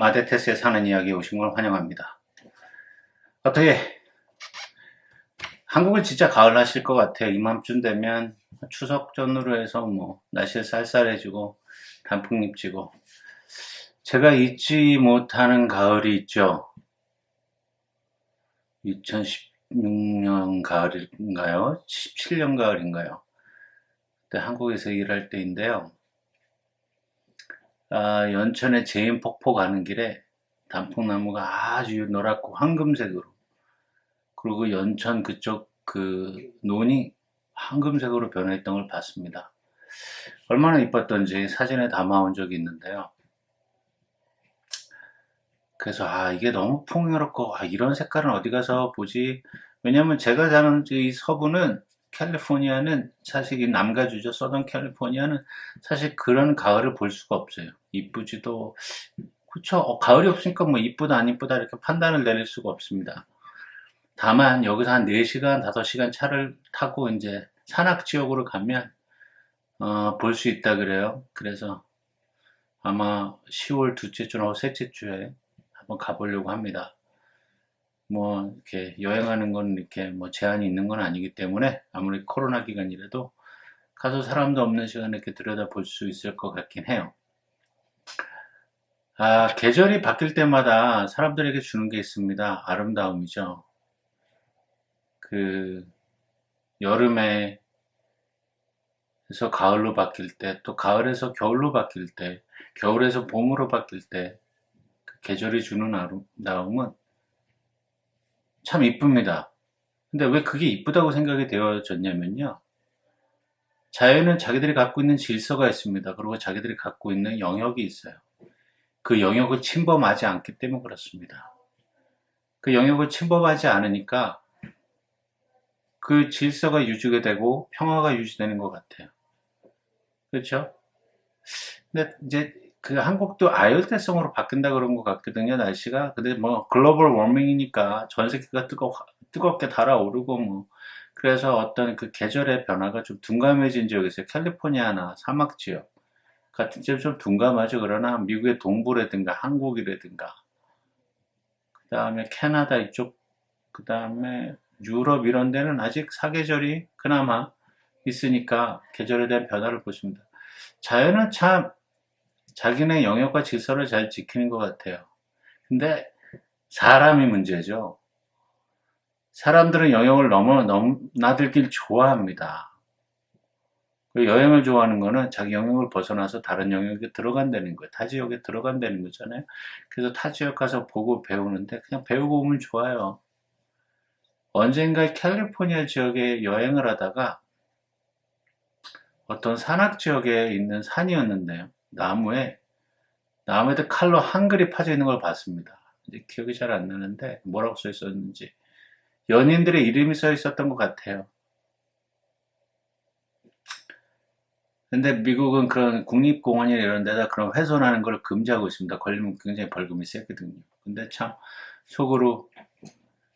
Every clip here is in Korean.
마데테스에 사는 이야기에 오신 걸 환영합니다. 어떻게 한국은 진짜 가을 하실 것 같아요. 이맘쯤 되면 추석 전후로 해서 뭐 날씨 쌀쌀해지고 단풍잎 지고 제가 잊지 못하는 가을이 있죠. 2016년 가을인가요? 17년 가을인가요? 그때 한국에서 일할 때인데요. 아, 연천에 제인 폭포 가는 길에 단풍나무가 아주 노랗고 황금색으로 그리고 연천 그쪽 그 논이 황금색으로 변했던 걸 봤습니다. 얼마나 이뻤던지 사진에 담아온 적이 있는데요. 그래서 아 이게 너무 풍요롭고 아, 이런 색깔은 어디 가서 보지? 왜냐면 제가 사는 이 서부는 캘리포니아는 사실 이 남가주죠. 서던 캘리포니아는 사실 그런 가을을 볼 수가 없어요. 이쁘지도 그쵸. 어, 가을이 없으니까 뭐 이쁘다 안 이쁘다 이렇게 판단을 내릴 수가 없습니다. 다만 여기서 한 4시간, 5시간 차를 타고 이제 산악 지역으로 가면 어, 볼 수 있다 그래요. 그래서 아마 10월 둘째 주나 셋째 주에 한번 가보려고 합니다. 뭐 이렇게 여행하는 건 이렇게 뭐 제한이 있는 건 아니기 때문에 아무리 코로나 기간이라도 가서 사람도 없는 시간에 이렇게 들여다 볼 수 있을 것 같긴 해요. 아, 계절이 바뀔 때마다 사람들에게 주는 게 있습니다. 아름다움이죠. 그 여름에 에서 가을로 바뀔 때, 또 가을에서 겨울로 바뀔 때, 겨울에서 봄으로 바뀔 때, 그 계절이 주는 아름다움은 참 이쁩니다. 근데 왜 그게 이쁘다고 생각이 되어졌냐면요. 자연은 자기들이 갖고 있는 질서가 있습니다. 그리고 자기들이 갖고 있는 영역이 있어요. 그 영역을 침범하지 않기 때문에 그렇습니다. 그 영역을 침범하지 않으니까 그 질서가 유지가 되고 평화가 유지되는 것 같아요. 그렇죠? 근데 이제 그 한국도 아열대성으로 바뀐다 그런 것 같거든요, 날씨가. 근데 뭐 글로벌 워밍이니까 전 세계가 뜨거, 뜨겁게 달아오르고 뭐 그래서 어떤 그 계절의 변화가 좀 둔감해진 있어요. 캘리포니아나 사막 지역 같은 지역 좀 둔감하죠. 그러나 미국의 동부라든가 한국이라든가 그 다음에 캐나다 이쪽 그 다음에 유럽 이런 데는 아직 사계절이 그나마 있으니까 계절에 대한 변화를 보십니다. 자연은 참 자기네 영역과 질서를 잘 지키는 것 같아요. 근데 사람이 문제죠. 사람들은 영역을 넘어 넘나들길 좋아합니다. 그 여행을 좋아하는 거는 자기 영역을 벗어나서 다른 영역에 들어간다는 거예요. 타 지역에 들어간다는 거잖아요. 그래서 타 지역 가서 보고 배우는데 그냥 배우고 오면 좋아요. 언젠가 캘리포니아 지역에 여행을 하다가 어떤 산악 지역에 있는 산이었는데요. 나무에 나무에도 칼로 한글이 파져 있는 걸 봤습니다. 이제 기억이 잘 안 나는데 뭐라고 써 있었는지 연인들의 이름이 써 있었던 것 같아요. 근데 미국은 그런 국립공원이나 이런 데다 그런 훼손하는 걸 금지하고 있습니다. 걸리면 굉장히 벌금이 세거든요. 근데 참 속으로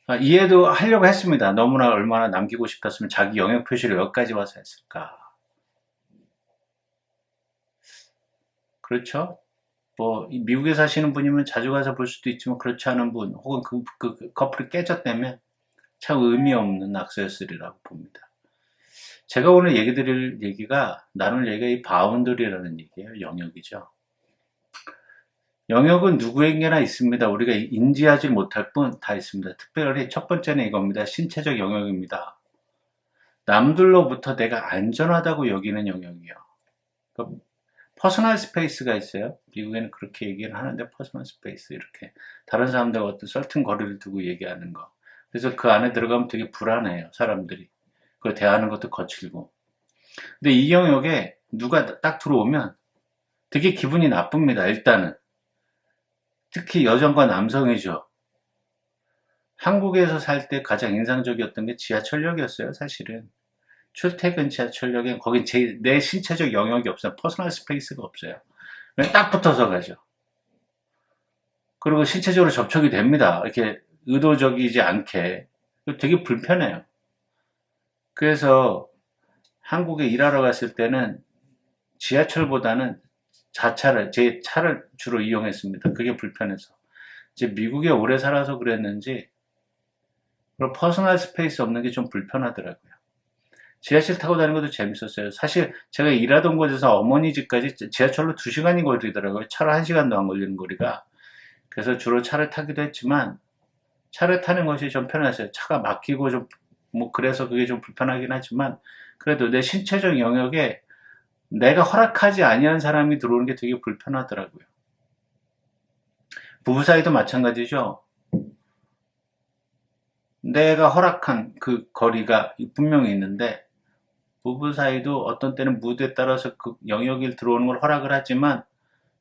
아, 이해도 하려고 했습니다. 너무나 얼마나 남기고 싶었으면 자기 영역 표시를 여기까지 와서 했을까. 그렇죠? 뭐 미국에 사시는 분이면 자주 가서 볼 수도 있지만 그렇지 않은 분 혹은 그, 그, 그 커플이 깨졌다면 참 의미 없는 낙서였으리라고 봅니다. 제가 오늘 얘기 드릴 얘기가 나눌 얘기가 이 바운더리라는 얘기예요. 영역이죠. 영역은 누구에게나 있습니다. 우리가 인지하지 못할 뿐 다 있습니다. 특별히 첫 번째는 이겁니다. 신체적 영역입니다. 남들로부터 내가 안전하다고 여기는 영역이요. 퍼스널 스페이스가 있어요. 미국에는 그렇게 얘기를 하는데 퍼스널 스페이스 이렇게 다른 사람들과 어떤 썰튼 거리를 두고 얘기하는 거. 그래서 그 안에 들어가면 되게 불안해요. 사람들이. 그걸 대하는 것도 거칠고. 근데 이 영역에 누가 딱 들어오면 되게 기분이 나쁩니다. 일단은. 특히 여성과 남성이죠. 한국에서 살 때 가장 인상적이었던 게 지하철역이었어요, 사실은. 출퇴근 지하철역엔 거기 제, 내 신체적 영역이 없어요. 퍼스널 스페이스가 없어요. 딱 붙어서 가죠. 그리고 신체적으로 접촉이 됩니다. 이렇게 의도적이지 않게. 되게 불편해요. 그래서 한국에 일하러 갔을 때는 지하철보다는 자차를 제 차를 주로 이용했습니다. 그게 불편해서. 이제 미국에 오래 살아서 그랬는지 그런 퍼스널 스페이스 없는 게 좀 불편하더라고요. 지하철 타고 다니는 것도 재밌었어요. 사실 제가 일하던 곳에서 어머니 집까지 지하철로 2시간이 걸리더라고요. 차로 1시간도 안 걸리는 거리가. 그래서 주로 차를 타기도 했지만 차를 타는 것이 좀 편했어요. 차가 막히고 좀 뭐 그래서 그게 좀 불편하긴 하지만 그래도 내 신체적 영역에 내가 허락하지 아니한 사람이 들어오는 게 되게 불편하더라고요. 부부 사이도 마찬가지죠. 내가 허락한 그 거리가 분명히 있는데 부부 사이도 어떤 때는 무드에 따라서 그 영역을 들어오는 걸 허락을 하지만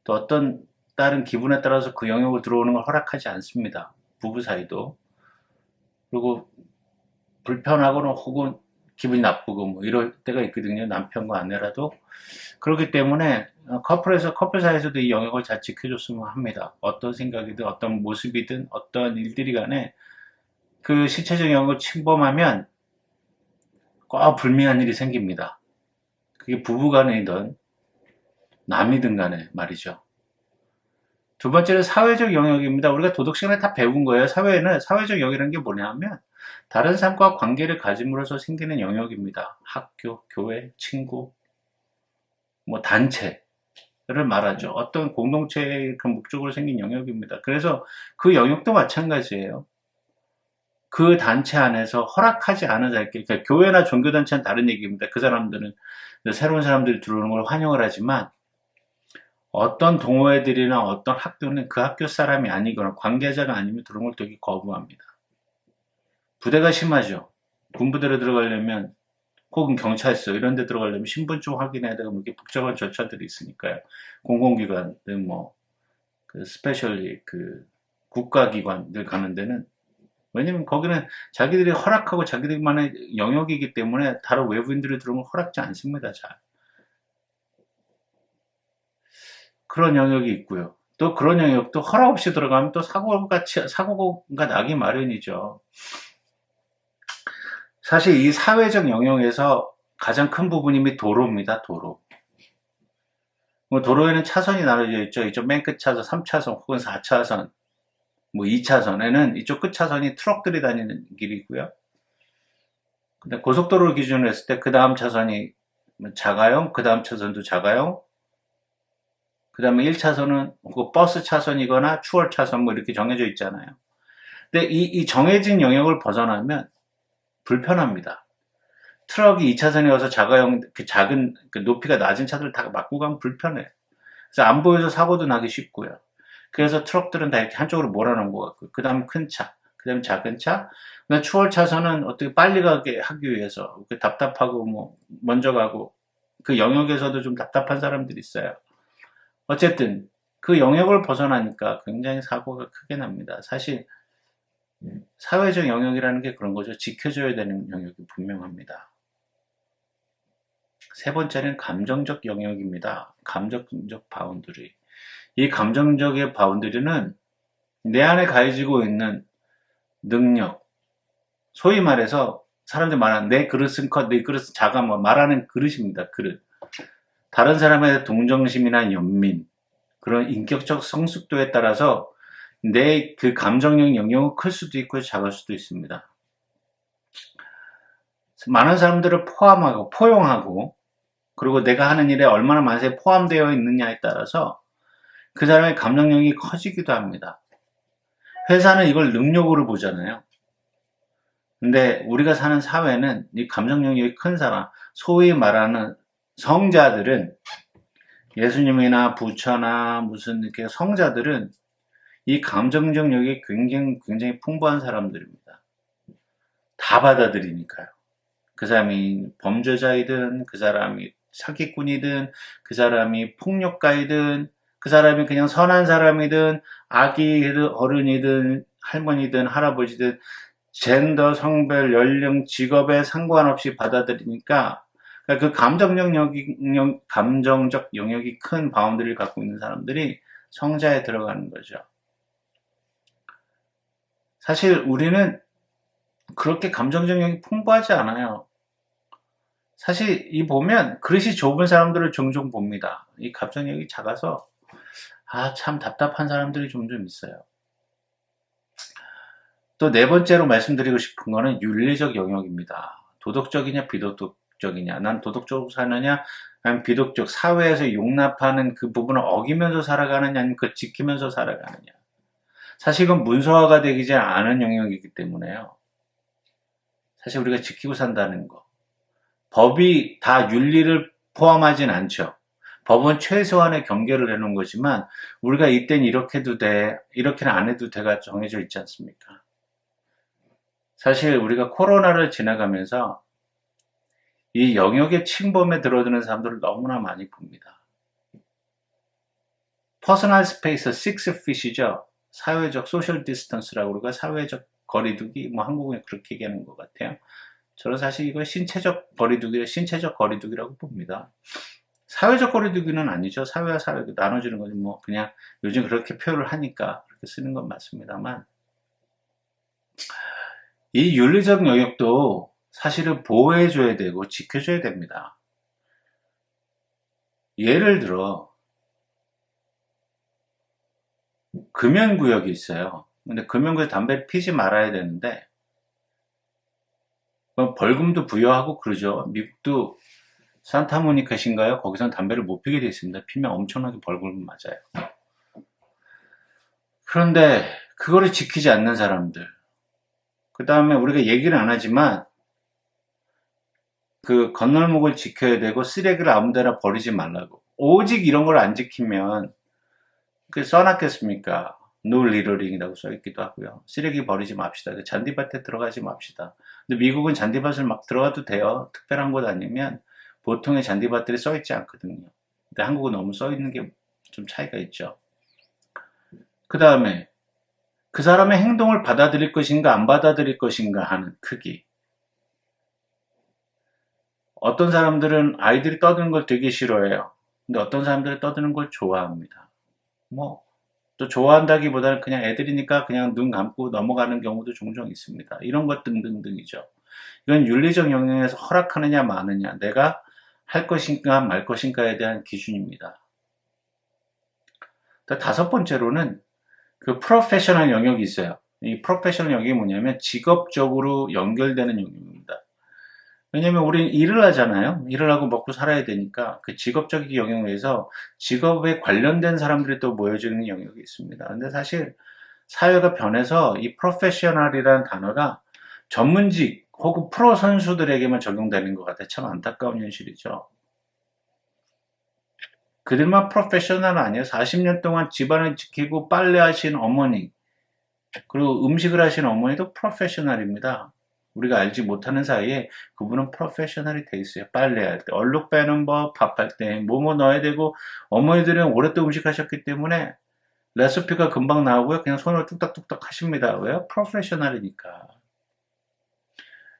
또 어떤 다른 기분에 따라서 그 영역을 들어오는 걸 허락하지 않습니다. 부부 사이도. 그리고 불편하거나 혹은 기분이 나쁘고 뭐 이럴 때가 있거든요. 남편과 아내라도. 그렇기 때문에 커플에서 커플 사이에서도 이 영역을 잘 지켜줬으면 합니다. 어떤 생각이든 어떤 모습이든 어떤 일들이 간에 그 신체적 영역을 침범하면 꼭 불미한 일이 생깁니다. 그게 부부간이든 남이든 간에 말이죠. 두 번째는 사회적 영역입니다. 우리가 도덕 시간에 다 배운 거예요. 사회는 사회적 영역이라는 게 뭐냐면 다른 사람과 관계를 가짐으로써 생기는 영역입니다. 학교, 교회, 친구, 뭐 단체를 말하죠. 어떤 공동체의 그 목적으로 생긴 영역입니다. 그래서 그 영역도 마찬가지예요. 그 단체 안에서 허락하지 않은 사람께, 그러니까 교회나 종교단체는 다른 얘기입니다. 그 사람들은 새로운 사람들이 들어오는 걸 환영을 하지만 어떤 동호회들이나 어떤 학교는 그 학교 사람이 아니거나 관계자가 아니면 들어온 걸 되게 거부합니다. 부대가 심하죠. 군부대로 들어가려면 혹은 경찰서 이런 데 들어가려면 신분증 확인해야 되고 뭐 이렇게 복잡한 절차들이 있으니까요. 공공기관들 뭐그 스페셜리 그 국가기관들 가는 데는 왜냐면 거기는 자기들이 허락하고 자기들만의 영역이기 때문에 다른 외부인들이 들어오면 허락지 않습니다. 잘. 그런 영역이 있고요. 또 그런 영역도 허락 없이 들어가면 또 사고가, 사고가 나기 마련이죠. 사실 이 사회적 영역에서 가장 큰 부분이 도로입니다. 도로. 뭐 도로에는 차선이 나눠져 있죠. 이쪽 맨 끝 차선 3차선 혹은 4차선 뭐 2차선에는 이쪽 끝 차선이 트럭들이 다니는 길이고요. 근데 고속도로를 기준으로 했을 때 그 다음 차선이 작아요. 그 다음 차선도 작아요. 그 다음에 1차선은 그 버스 차선이거나 추월 차선 뭐 이렇게 정해져 있잖아요. 근데 이, 이 정해진 영역을 벗어나면 불편합니다. 트럭이 2차선에 와서 자가용, 그 작은, 그 높이가 낮은 차들을 다 막고 가면 불편해. 그래서 안 보여서 사고도 나기 쉽고요. 그래서 트럭들은 다 이렇게 한쪽으로 몰아놓은 것 같고, 그 다음 큰 차, 그 다음 작은 차, 그 추월 차선은 어떻게 빨리 가게 하기 위해서, 답답하고 뭐, 먼저 가고, 그 영역에서도 좀 답답한 사람들이 있어요. 어쨌든, 그 영역을 벗어나니까 굉장히 사고가 크게 납니다. 사실, 사회적 영역이라는 게 그런 거죠. 지켜줘야 되는 영역이 분명합니다. 세 번째는 감정적 영역입니다. 감정적 바운드리. 이 감정적의 바운드리는 내 안에 가해지고 있는 능력, 소위 말해서 사람들이 말하는 내 그릇은 커, 내 그릇은 작아, 뭐 말하는 그릇입니다. 그릇. 다른 사람의 동정심이나 연민, 그런 인격적 성숙도에 따라서 내 그 감정적 영역은 클 수도 있고 작을 수도 있습니다. 많은 사람들을 포함하고 포용하고 그리고 내가 하는 일에 얼마나 많이 포함되어 있느냐에 따라서 그 사람의 감정력이 커지기도 합니다. 회사는 이걸 능력으로 보잖아요. 근데 우리가 사는 사회는 이 감정력이 큰 사람, 소위 말하는 성자들은 예수님이나 부처나 무슨 이렇게 성자들은 이 감정적 력이 굉장히 굉장히 풍부한 사람들입니다. 다 받아들이니까요. 그 사람이 범죄자이든 그 사람이 사기꾼이든 그 사람이 폭력가이든 그 사람이 그냥 선한 사람이든 아기든 어른이든 할머니든 할아버지든 젠더, 성별, 연령, 직업에 상관없이 받아들이니까 그러니까 그 감정적 영역이, 감정적 영역이 큰 바운드를 갖고 있는 사람들이 성자에 들어가는 거죠. 사실 우리는 그렇게 감정적 영역이 풍부하지 않아요. 사실 이 보면 그릇이 좁은 사람들을 종종 봅니다. 이 감정력이 작아서 아 참 답답한 사람들이 종종 있어요. 또 네 번째로 말씀드리고 싶은 거는 윤리적 영역입니다. 도덕적이냐 비도덕적이냐 난 도덕적으로 사느냐 아니면 비도덕적 사회에서 용납하는 그 부분을 어기면서 살아가느냐 아니면 그 지키면서 살아가느냐 사실 이건 문서화가 되지 않은 영역이기 때문에요. 사실 우리가 지키고 산다는 거 법이 다 윤리를 포함하진 않죠. 법은 최소한의 경계를 해놓은 거지만 우리가 이땐 이렇게 해도 돼, 이렇게는 안 해도 돼가 정해져 있지 않습니까? 사실 우리가 코로나를 지나가면서 이 영역의 침범에 들어드는 사람들을 너무나 많이 봅니다. 퍼스널 스페이스 6핏이죠. 사회적 소셜 디스턴스라고 우리가 사회적 거리두기 뭐 한국에 그렇게 얘기하는 것 같아요. 저는 사실 이걸 신체적 거리두기, 신체적 거리두기라고 봅니다. 사회적 거리두기는 아니죠. 사회와 사회 나눠지는 거지 뭐 그냥 요즘 그렇게 표현을 하니까 그렇게 쓰는 건 맞습니다만 이 윤리적 영역도 사실은 보호해줘야 되고 지켜줘야 됩니다. 예를 들어 금연구역이 있어요. 근데 금연구역 담배를 피지 말아야 되는데 벌금도 부여하고 그러죠. 미국도 산타모니카신가요? 거기선 담배를 못 피게 돼 있습니다. 피면 엄청나게 벌금 맞아요. 그런데 그거를 지키지 않는 사람들. 그 다음에 우리가 얘기를 안 하지만 그 건널목을 지켜야 되고 쓰레기를 아무데나 버리지 말라고. 오직 이런 걸 안 지키면 그 써놨겠습니까? 노 리러링이라고 써있기도 하고요. 쓰레기 버리지 맙시다. 그 잔디밭에 들어가지 맙시다. 근데 미국은 잔디밭을 막 들어가도 돼요. 특별한 곳 아니면 보통의 잔디밭들이 써있지 않거든요. 근데 한국은 너무 써있는 게 좀 차이가 있죠. 그 다음에 그 사람의 행동을 받아들일 것인가 안 받아들일 것인가 하는 크기. 어떤 사람들은 아이들이 떠드는 걸 되게 싫어해요. 근데 어떤 사람들은 떠드는 걸 좋아합니다. 뭐, 또 좋아한다기보다는 그냥 애들이니까 그냥 눈 감고 넘어가는 경우도 종종 있습니다. 이런 것 등등등이죠. 이건 윤리적 영역에서 허락하느냐 마느냐, 내가 할 것인가 말 것인가에 대한 기준입니다. 다섯 번째로는 그 프로페셔널 영역이 있어요. 이 프로페셔널 영역이 뭐냐면 직업적으로 연결되는 영역입니다. 왜냐면 우리는 일을 하잖아요. 일을 하고 먹고 살아야 되니까 그 직업적인 영역에서 직업에 관련된 사람들이 또 모여지는 영역이 있습니다. 근데 사실 사회가 변해서 이 프로페셔널이라는 단어가 전문직 혹은 프로 선수들에게만 적용되는 것 같아요. 참 안타까운 현실이죠. 그들만 프로페셔널 아니에요. 40년 동안 집안을 지키고 빨래하신 어머니, 그리고 음식을 하신 어머니도 프로페셔널입니다. 우리가 알지 못하는 사이에 그분은 프로페셔널이 돼 있어요. 빨래할 때, 얼룩 빼는 법, 밥할 때, 뭐뭐 넣어야 되고, 어머니들은 오랫동안 음식 하셨기 때문에 레시피가 금방 나오고요. 그냥 손으로 뚝딱뚝딱 하십니다. 왜요? 프로페셔널이니까.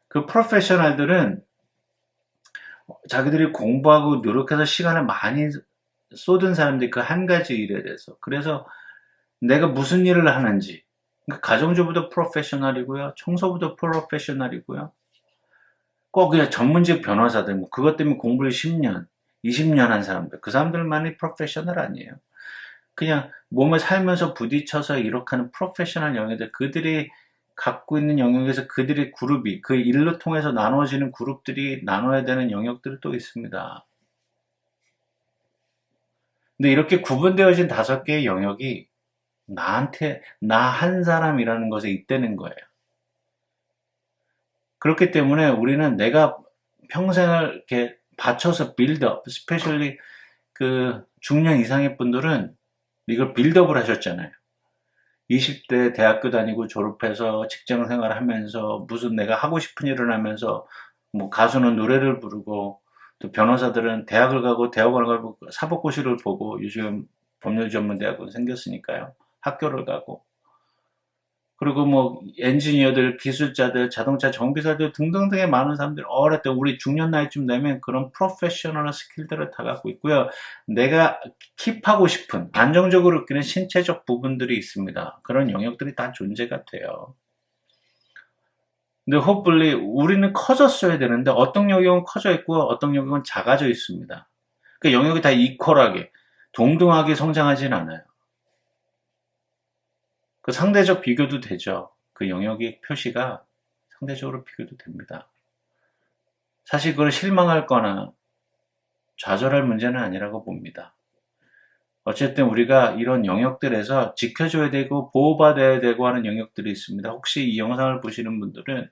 그 프로페셔널들은 자기들이 공부하고 노력해서 시간을 많이 쏟은 사람들이 그 한 가지 일에 대해서. 그래서 내가 무슨 일을 하는지. 그러니까 가정주부도 프로페셔널이고요. 청소부도 프로페셔널이고요. 꼭 그냥 전문직 변호사들, 뭐 그것 때문에 공부를 10년, 20년 한 사람들. 그 사람들만이 프로페셔널 아니에요. 그냥 몸을 살면서 부딪혀서 이렇게 하는 프로페셔널 영역들, 그들이 갖고 있는 영역에서 그들의 그룹이, 그 일로 통해서 나눠지는 그룹들이 나눠야 되는 영역들이 또 있습니다. 근데 이렇게 구분되어진 다섯 개의 영역이 나한테, 나 한 사람이라는 것에 있다는 거예요. 그렇기 때문에 우리는 내가 평생을 이렇게 바쳐서 빌드업, 스페셜리 그 중년 이상의 분들은 이걸 빌드업을 하셨잖아요. 20대 대학교 다니고 졸업해서 직장 생활을 하면서 무슨 내가 하고 싶은 일을 하면서 뭐 가수는 노래를 부르고 또 변호사들은 대학을 가고 대학원을 가고 사법고시를 보고 요즘 법률 전문 대학원 생겼으니까요. 학교를 가고 그리고 뭐 엔지니어들, 기술자들, 자동차 정비사들 등등등의 많은 사람들이 어렸을 때 우리 중년 나이쯤 되면 그런 프로페셔널 스킬들을 다 갖고 있고요. 내가 킵하고 싶은 안정적으로 느끼는 신체적 부분들이 있습니다. 그런 영역들이 다 존재가 돼요. 근데 헛불리 우리는 커졌어야 되는데 어떤 영역은 커져 있고 어떤 영역은 작아져 있습니다. 그 영역이 다 이퀄하게 동등하게 성장하진 않아요. 그 상대적 비교도 되죠. 그 영역의 표시가 상대적으로 비교도 됩니다. 사실 그걸 실망할 거나 좌절할 문제는 아니라고 봅니다. 어쨌든 우리가 이런 영역들에서 지켜줘야 되고 보호받아야 되고 하는 영역들이 있습니다. 혹시 이 영상을 보시는 분들은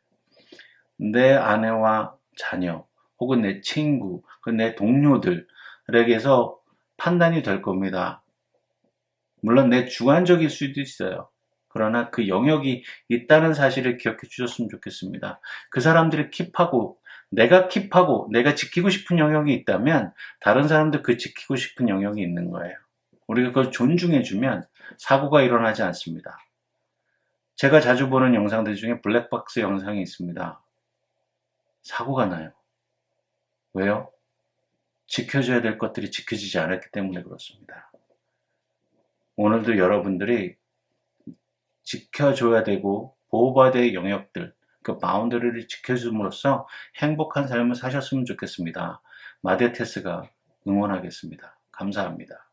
내 아내와 자녀 혹은 내 친구, 그내 동료들에게서 판단이 될 겁니다. 물론 내 주관적일 수도 있어요. 그러나 그 영역이 있다는 사실을 기억해 주셨으면 좋겠습니다. 그 사람들이 킵하고 내가 킵하고 내가 지키고 싶은 영역이 있다면 다른 사람도 그 지키고 싶은 영역이 있는 거예요. 우리가 그걸 존중해주면 사고가 일어나지 않습니다. 제가 자주 보는 영상들 중에 블랙박스 영상이 있습니다. 사고가 나요. 왜요? 지켜줘야 될 것들이 지켜지지 않았기 때문에 그렇습니다. 오늘도 여러분들이 지켜줘야 되고 보호받아야 될 영역들, 그 바운더리를 지켜줌으로써 행복한 삶을 사셨으면 좋겠습니다. 마데테스가 응원하겠습니다. 감사합니다.